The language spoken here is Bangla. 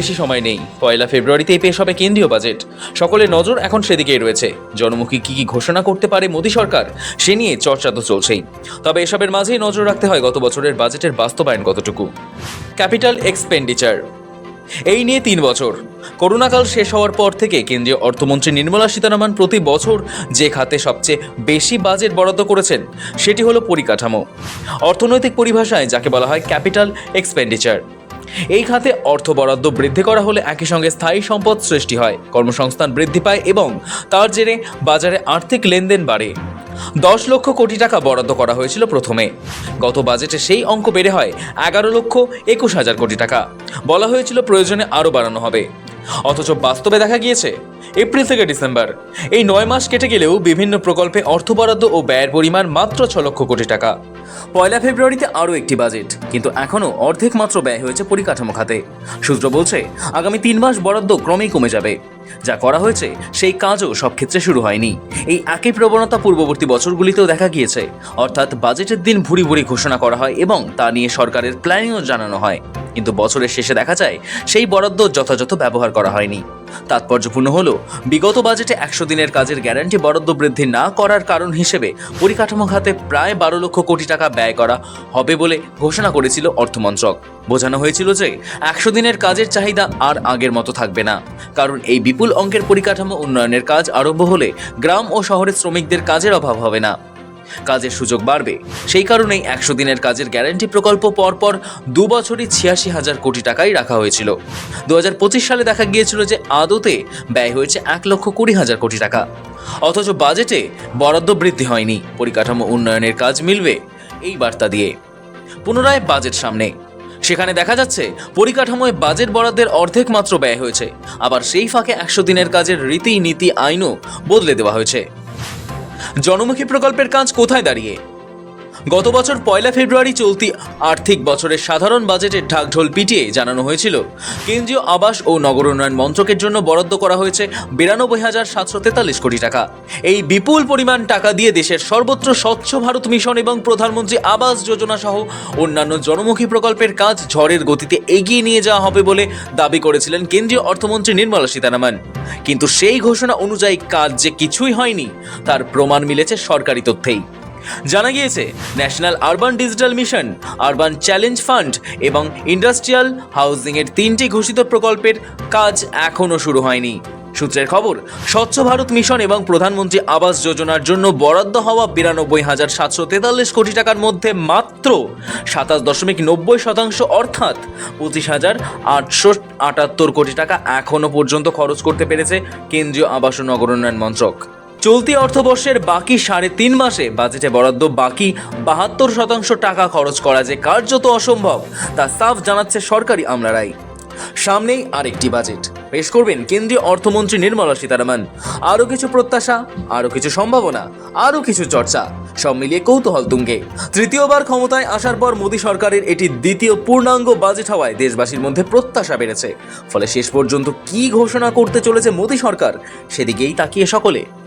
বেশি সময় নেই। পয়লা ফেব্রুয়ারিতেই পেশ হবে কেন্দ্রীয় বাজেট। সকলের নজর এখন সেদিকেই রয়েছে। জনমুখী কি কি ঘোষণা করতে পারে মোদী সরকার, সে নিয়ে চর্চা তো চলছেই। তবে এসবের মাঝেই নজর রাখতে হয় গত বছরের বাজেটের বাস্তবায়ন কতটুকু। Capital expenditure. এই নিয়ে তিন বছর। করোনাকাল শেষ হওয়ার পর থেকে কেন্দ্রীয় অর্থমন্ত্রী নির্মলা সীতারামন প্রতি বছর যে খাতে সবচেয়ে বেশি বাজেট বরাদ্দ করেছেন, সেটি হলো পরিকাঠামো। অর্থনৈতিক পরিভাষায় যাকে বলা হয় ক্যাপিটাল এক্সপেন্ডিচার। এই খাতে অর্থ বরাদ্দ বৃদ্ধি করা হলে একই সঙ্গে স্থায়ী সম্পদ সৃষ্টি হয়, কর্মসংস্থান বৃদ্ধি পায় এবং তার জেরে বাজারে আর্থিক লেনদেন বাড়ে। দশ লক্ষ কোটি টাকা বরাদ্দ করা হয়েছিল প্রথমে। গত বাজেটে সেই অঙ্ক বেড়ে হয় এগারো লক্ষ একুশ হাজার কোটি টাকা। বলা হয়েছিল প্রয়োজনে আরও বাড়ানো হবে। অথচ বাস্তবে দেখা গিয়েছে, এপ্রিল থেকে ডিসেম্বর। এই নয় মাস কেটে গেলেও বিভিন্ন প্রকল্পে অর্থ বরাদ্দ ও ব্যয়ের পরিমাণ মাত্র ছ লক্ষ কোটি টাকা। পয়লা ফেব্রুয়ারিতে আরও একটি বাজেট, কিন্তু এখনও অর্ধেক মাত্র ব্যয় হয়েছে পরিকাঠামো খাতে। সূত্র বলছে, আগামী তিন মাস বরাদ্দ ক্রমেই কমে যাবে। যা করা হয়েছে, সেই কাজও সব ক্ষেত্রে শুরু হয়নি। এই একই প্রবণতা পূর্ববর্তী বছরগুলিতেও দেখা গিয়েছে। অর্থাৎ বাজেটের দিন ভুরি ভুরি ঘোষণা করা হয় এবং তা নিয়ে সরকারের প্ল্যানিংও জানানো হয়। কিন্তু বছরের শেষে দেখা যায়, সেই বরাদ্দ যথাযথ ব্যবহার করা হয়নি। তাৎপর্যপূর্ণ হলো, বিগত বাজেটে একশো দিনের কাজের গ্যারান্টি বরাদ্দ বৃদ্ধি না করার কারণ হিসেবে পরিকাঠামো খাতে প্রায় বারো লক্ষ কোটি টাকা ব্যয় করা হবে বলে ঘোষণা করেছিল অর্থমন্ত্রক। বোঝানো হয়েছিল যে একশো দিনের কাজের চাহিদা আর আগের মতো থাকবে না। কারণ এই বিপুল অঙ্কের পরিকাঠামো উন্নয়নের কাজ আরম্ভ হলে গ্রাম ও শহরের শ্রমিকদের কাজের অভাব হবে না। কাজের সুযোগ বাড়বে। সেই কারণেই একশো দিনের কাজের গ্যারান্টি প্রকল্প পরপর দু বছরই ছিয়াশি হাজার কোটি টাকাই রাখা হয়েছিল। দু হাজার পঁচিশ সালে দেখা গিয়েছিল যে আদতে ব্যয় হয়েছে এক লক্ষ কুড়ি হাজার কোটি টাকা। অথচ বাজেটে বরাদ্দ বৃদ্ধি হয়নি। পরিকাঠামো উন্নয়নের কাজ মিলবে এই বার্তা দিয়ে। পুনরায় বাজেট সামনে। সেখানে দেখা যাচ্ছে পরিকাঠামোয় বাজেট বরাদ্দের অর্ধেক মাত্র ব্যয় হয়েছে। আবার সেই ফাঁকে একশো দিনের কাজের রীতি নীতি আইনও বদলে দেওয়া হয়েছে। জনমুখী প্রকল্পের কাজ কোথায় দাঁড়িয়ে? গত বছর পয়লা ফেব্রুয়ারি চলতি আর্থিক বছরের সাধারণ বাজেটের ঢাকঢোল পিটিয়ে জানানো হয়েছিল। কেন্দ্রীয় আবাস ও নগর উন্নয়ন মন্ত্রকের জন্য বরাদ্দ করা হয়েছে বিরানব্বই হাজার সাতশো তেতাল্লিশ কোটি টাকা। এই বিপুল পরিমাণ টাকা দিয়ে দেশের সর্বত্র স্বচ্ছ ভারত মিশন এবং প্রধানমন্ত্রী আবাস যোজনা সহ অন্যান্য জনমুখী প্রকল্পের কাজ ঝড়ের গতিতে এগিয়ে নিয়ে যাওয়া হবে বলে দাবি করেছিলেন কেন্দ্রীয় অর্থমন্ত্রী নির্মলা সীতারামন। কিন্তু সেই ঘোষণা অনুযায়ী কাজ যে কিছুই হয়নি, তার প্রমাণ মিলেছে সরকারি তথ্যেই। জানা গিয়েছে national urban digital mission urban challenge fund এবং ইন্ডাস্ট্রিয়াল হাউজিংয়ের তিনটি ঘোষিত প্রকল্পের কাজ এখনও শুরু হয়নি। সূত্রের খবর, স্বচ্ছ ভারত মিশন এবং প্রধানমন্ত্রী আবাস যোজনার জন্য বরাদ্দ হওয়া বিরানব্বই হাজার সাতশো তেতাল্লিশ কোটি টাকার মধ্যে মাত্র সাতাশ দশমিক নব্বই শতাংশ, অর্থাৎ পঁচিশ হাজার আটশো আটাত্তর কোটি টাকা এখনও পর্যন্ত খরচ করতে পেরেছে কেন্দ্রীয় আবাস ও নগর উন্নয়ন মন্ত্রক। চলতি অর্থবর্ষের বাকি সাড়ে তিন মাসে বাজেটে বরাদ্দ বাকি বাহাত্তর শতাংশ টাকা খরচ করা যে কার্যত অসম্ভব, তা সাফ জানাচ্ছে সরকারি আমলারাই সামনেই আরেকটি বাজেট। পেশ করবেন কেন্দ্রীয় অর্থমন্ত্রী নির্মলা সীতারামন। আরও কিছু প্রত্যাশা, আরও কিছু সম্ভাবনা, আরও কিছু চর্চা, সব মিলিয়ে কৌতূহল তুঙ্গে। তৃতীয়বার ক্ষমতায় আসার পর মোদী সরকারের এটি দ্বিতীয় পূর্ণাঙ্গ বাজেট হওয়ায় দেশবাসীর মধ্যে প্রত্যাশা বেড়েছে। ফলে শেষ পর্যন্ত কি ঘোষণা করতে চলেছে মোদী সরকার, সেদিকেই তাকিয়ে সকলে।